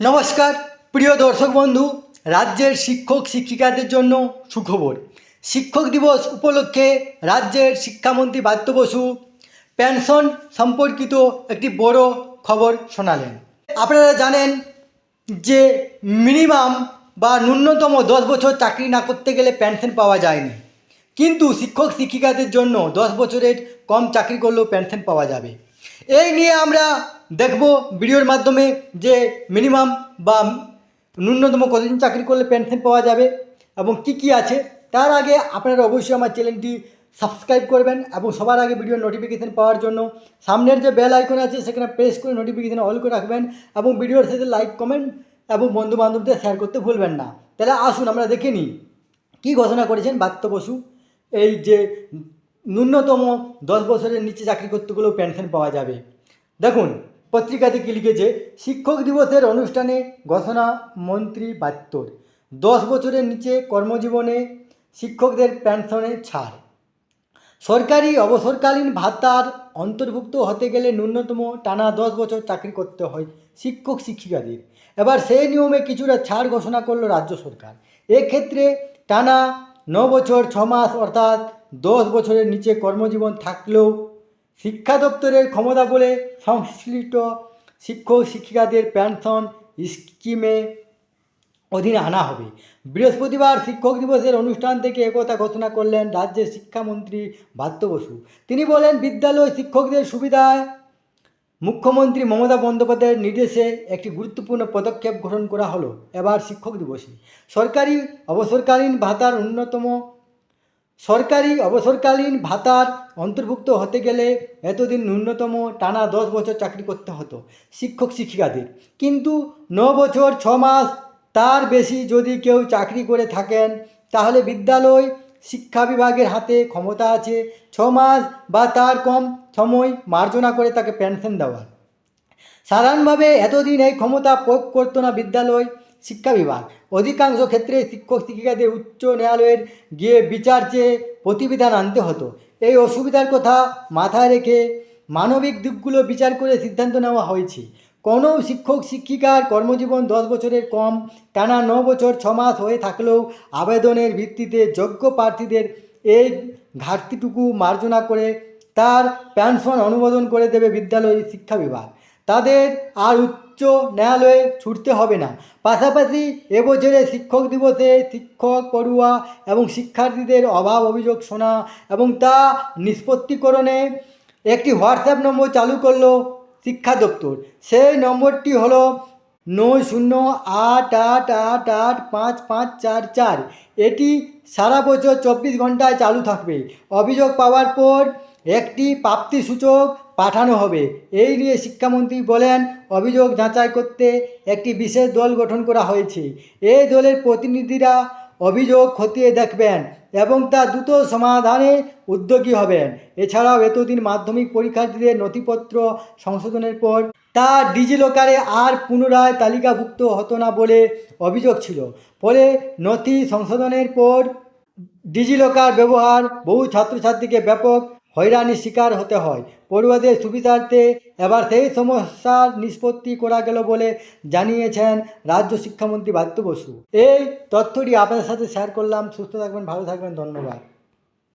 নমস্কার, প্রিয় দর্শক বন্ধু, রাজ্যের শিক্ষক শিক্ষিকাদের জন্য সুখবর। শিক্ষক দিবস উপলক্ষে রাজ্যের শিক্ষামন্ত্রী বাদ্য বসু পেনশন সম্পর্কিত একটি বড় খবর শোনালেন। আপনারা জানেন যে মিনিমাম বা ন্যূনতম দশ বছর চাকরি না করতে গেলে পেনশন পাওয়া যায়নি। কিন্তু শিক্ষক শিক্ষিকাদের জন্য দশ বছরের কম চাকরি করলেও পেনশন পাওয়া যাবে। এই নিয়ে আমরা দেখব ভিডিওর মাধ্যমে যে মিনিমাম বা ন্যূনতম কতদিন চাকরি করলে পেনশন পাওয়া যাবে এবং কি কি আছে, তার আগে আপনারা অবশ্যই আমার চ্যানেলটি সাবস্ক্রাইব করবেন এবং সবার আগে ভিডিও নোটিফিকেশান পাওয়ার জন্য সামনের যে বেল আইকন আছে, সেখানে প্রেস করে নোটিফিকেশান অল করে রাখবেন এবং ভিডিওর সাথে লাইক কমেন্ট এবং বন্ধু বান্ধবদের শেয়ার করতে ভুলবেন না। তাহলে আসুন, আমরা দেখে নিই কী ঘোষণা করেছেন বাত্য বসু। এই যে ন্যূনতম দশ বছরের নিচে চাকরি করতে গেলেও পেনশন পাওয়া যাবে। দেখুন পত্রিকাতে কি লিখেছে? শিক্ষক দিবসের অনুষ্ঠানে ঘোষণা মন্ত্রী বাত্যর দশ বছরের নিচে কর্মজীবনে শিক্ষকদের পেনশনে ছাড়। সরকারি অবসরকালীন ভাতার অন্তর্ভুক্ত হতে গেলে ন্যূনতম টানা দশ বছর চাকরি করতে হয় শিক্ষক শিক্ষিকাদের। এবার সেই নিয়মে কিছুটা ছাড় ঘোষণা করল রাজ্য সরকার। এক্ষেত্রে টানা ন বছর, ছ মাস অর্থাৎ দশ বছরের নিচে কর্মজীবন থাকলেও শিক্ষা দপ্তরের ক্ষমতা বলে সংশ্লিষ্ট শিক্ষক শিক্ষিকাদের পেনশন স্কিমে অধীনে আনা হবে। বৃহস্পতিবার শিক্ষক দিবসের অনুষ্ঠান থেকে একথা ঘোষণা করলেন রাজ্যের শিক্ষামন্ত্রী বাদ্য বসু। তিনি বলেন, বিদ্যালয় শিক্ষকদের সুবিধায় মুখ্যমন্ত্রী মমতা বন্দ্যোপাধ্যায়ের নির্দেশে একটি গুরুত্বপূর্ণ পদক্ষেপ গ্রহণ করা হলো। এবার শিক্ষক দিবসে। সরকারি, অবসরকালীন ভাতার অন্যতম সরকারি অবসরকালীন ভাতার অন্তর্ভুক্ত হতে গেলে এতদিন ন্যূনতম টানা দশ বছর চাকরি করতে হতো শিক্ষক শিক্ষিকাদের। কিন্তু ন বছর ছ মাস, তার বেশি যদি কেউ চাকরি করে থাকেন, তাহলে বিদ্যালয় শিক্ষা বিভাগের হাতে ক্ষমতা আছে ছ মাস বা তার কম সময় মার্জনা করে তাকে পেনশন দেওয়ার। সাধারণভাবে এতদিন এই ক্ষমতা প্রয়োগ করতো না বিদ্যালয় শিক্ষা বিভাগ। অধিকাংশ ক্ষেত্রে শিক্ষক শিক্ষিকাদের উচ্চ ন্যায়ালয়ের গিয়ে বিচার চেয়ে প্রতিবিধান আনতে হতো। এই অসুবিধার কথা মাথায় রেখে মানবিক দিকগুলো বিচার করে সিদ্ধান্ত নেওয়া হয়েছে। কোনো শিক্ষক শিক্ষিকার কর্মজীবন দশ বছরের কম, টানা ন বছর, ছ মাস হয়ে থাকলেও আবেদনের ভিত্তিতে যোগ্য প্রার্থীদের এই ঘাটতিটুকু মার্জনা করে তার পেনশন অনুমোদন করে দেবে বিদ্যালয় শিক্ষা বিভাগ। তাদের আর উচ্চ ন্যায়ালয়ে ছুটতে হবে না। পাশাপাশি এবছরে শিক্ষক দিবসে শিক্ষক পড়ুয়া এবং শিক্ষার্থীদের অভাব অভিযোগ শোনা এবং তা নিষ্পত্তিকরণে একটি হোয়াটসঅ্যাপ নম্বর চালু করল শিক্ষা দপ্তর। সেই নম্বরটি হলো নয় শূন্য আট আট আট আট পাঁচ পাঁচ চার চার। এটি সারা বছর চব্বিশ ঘন্টায় চালু থাকবে। অভিযোগ পাওয়ার পর একটি প্রাপ্তি সূচক পাঠানো হবে। এই নিয়ে শিক্ষামন্ত্রী বলেন, অভিযোগ যাচাই করতে একটি বিশেষ দল গঠন করা হয়েছে। এই দলের প্রতিনিধিরা অভিযোগ খতিয়ে দেখবেন এবং তা দ্রুত সমাধানে উদ্যোগী হবেন। এছাড়াও এতদিন মাধ্যমিক পরীক্ষার্থীদের নথিপত্র সংশোধনের পর তা ডিজিলকারে আর পুনরায় তালিকাভুক্ত হতো না বলে অভিযোগ ছিল। ফলে নথি সংশোধনের পর ডিজিলকার ব্যবহার বহু ছাত্রছাত্রীকে ব্যাপক হয়রানির শিকার হতে হয়। পড়ুয়াদের সুবিধার্থে এবার সেই সমস্যার নিষ্পত্তি করা গেল বলে জানিয়েছেন রাজ্য শিক্ষামন্ত্রী বাদ্য বসু। এই তথ্যটি আপনাদের সাথে শেয়ার করলাম। সুস্থ থাকবেন, ভালো থাকবেন, ধন্যবাদ।